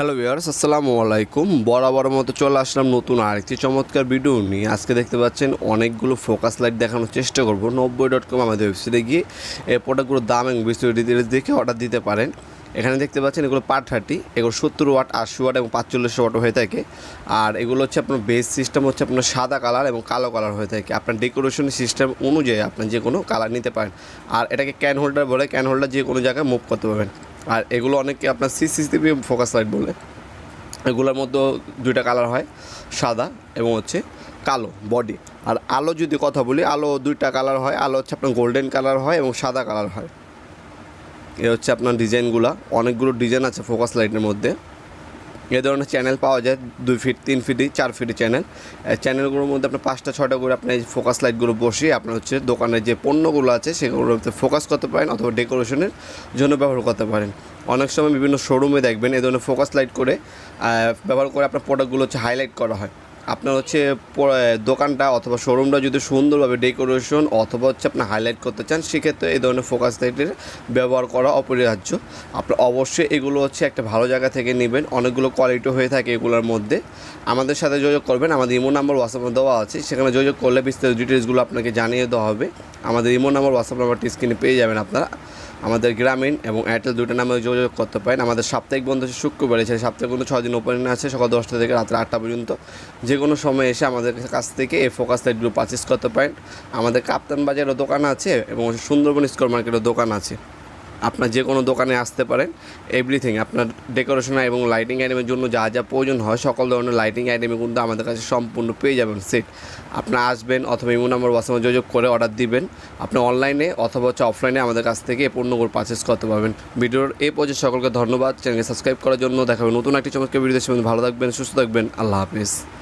Hello viewers, আসসালামু আলাইকুম। বরাবর মতো চলে আসলাম নতুন আরেকটি চমৎকার ভিডিও নিয়ে। আজকে দেখতে পাচ্ছেন অনেকগুলো ফোকাস লাইট দেখানোর চেষ্টা করব। নব্বই ডট কম আমাদের ওয়েবসাইটে গিয়ে এই প্রোডাক্টগুলোর দাম এবং বিস্তারিত ডিটেলস দেখে অর্ডার দিতে পারেন। এখানে দেখতে পাচ্ছেন এগুলো পার থার্টি এগুলো সত্তর ওয়াট আশি ওয়াট এবং পাঁচচল্লিশ ওয়াট হয়ে থাকে। আর এগুলো হচ্ছে আপনার বেস সিস্টেম হচ্ছে আপনার সাদা কালার এবং কালো কালার হয়ে থাকে। আপনার ডেকোরেশন সিস্টেম অনুযায়ী আপনার যে কোনো কালার নিতে পারেন। আর এটাকে ক্যান হোল্ডার বলে ক্যান হোল্ডার যে কোনো জায়গায় মুভ করতে পারবেন। আর এগুলো অনেকে আপনার সি সিসিটিভি ফোকাস লাইট বলে। এগুলোর মধ্যে দুইটা কালার হয়, সাদা এবং হচ্ছে কালো বডি আর আলো যদি কথা বলি, আলো দুইটা কালার হয়, আলো হচ্ছে আপনার গোল্ডেন কালার হয় এবং সাদা কালার হয়। এ হচ্ছে আপনার ডিজাইনগুলো অনেকগুলো ডিজাইন আছে ফোকাস লাইটের মধ্যে। এ ধরনের চ্যানেল পাওয়া যায় দুই ফিট তিন ফিটি চার ফিটি চ্যানেল চ্যানেলগুলোর মধ্যে আপনার পাঁচটা ছটা করে আপনার এই ফোকাস লাইটগুলো বসিয়ে আপনার হচ্ছে দোকানের যে পণ্যগুলো আছে সেগুলোতে ফোকাস করতে পারেন অথবা ডেকোরেশনের জন্য ব্যবহার করতে পারেন। অনেক সময় বিভিন্ন শোরুমে দেখবেন এ ধরনের ফোকাস লাইট করে ব্যবহার করে আপনার প্রোডাক্টগুলো হচ্ছে হাইলাইট করা হয়। আপনার হচ্ছে দোকানটা অথবা শোরুমটা যদি সুন্দরভাবে ডেকোরেশন অথবা হচ্ছে আপনি হাইলাইট করতে চান, সেক্ষেত্রে এই ধরনের ফোকাস লাইটের ব্যবহার করা অপরিহার্য। আপনার অবশ্যই এগুলো হচ্ছে একটা ভালো জায়গা থেকে নেবেন। অনেকগুলো কোয়ালিটি হয়ে থাকে এগুলোর মধ্যে। আমাদের সাথে যোগাযোগ করবেন। আমাদের ইমো নাম্বার হোয়াটসঅ্যাপে দেওয়া আছে। সেখানে যোগাযোগ করলে বিস্তারিত ডিটেলসগুলো আপনাকে জানিয়ে দেওয়া হবে। আমাদের ইমো নাম্বার হোয়াটসঅ্যাপ নাম্বারটি স্ক্রিনে পেয়ে যাবেন আপনারা। আমাদের গ্রামীণ এবং এয়ারটেল দুটো নামে যোগাযোগ করতে পারেন। আমাদের সাপ্তাহিক বন্ধ হচ্ছে শুক্রবার এছাড়া সাপ্তাহিক বন্ধ ছয় দিন ওপেন আছে, সকাল দশটা থেকে রাত্রে আটটা পর্যন্ত। যে কোনো সময় এসে আমাদের কাছ থেকে এই ফোকাস লাইটগুলো পারচেস করতে পারেন। আমাদের কাপ্তান বাজারেরও দোকান আছে এবং সুন্দরবন স্কোয়ার মার্কেটের দোকান আছে। আপনার যে কোনো দোকানে আসতে পারেন এভরিথিং আপনার ডেকোরেশন এবং লাইটিং আইটেমের জন্য যা যা প্রয়োজন হয়, সকল ধরনের লাইটিং আইটেমে কিন্তু আমাদের কাছে সম্পূর্ণ পেয়ে যাবেন সেট আপনার আসবেন অথবা ইমো নাম্বার হোয়াটসঅ্যাপে যোগাযোগ করে অর্ডার দিবেন। আপনি অনলাইনে অথবা হচ্ছে অফলাইনে আমাদের কাছ থেকে এই পণ্যগুলো পারচেস করতে পারবেন। ভিডিওর এই পর্যায়ে সকলকে ধন্যবাদ। চ্যানেলকে সাবস্ক্রাইব করার জন্য দেখাবেন নতুন একটি চমৎকার ভিডিও ভালো থাকবেন, সুস্থ থাকবেন। আল্লাহ হাফিজ।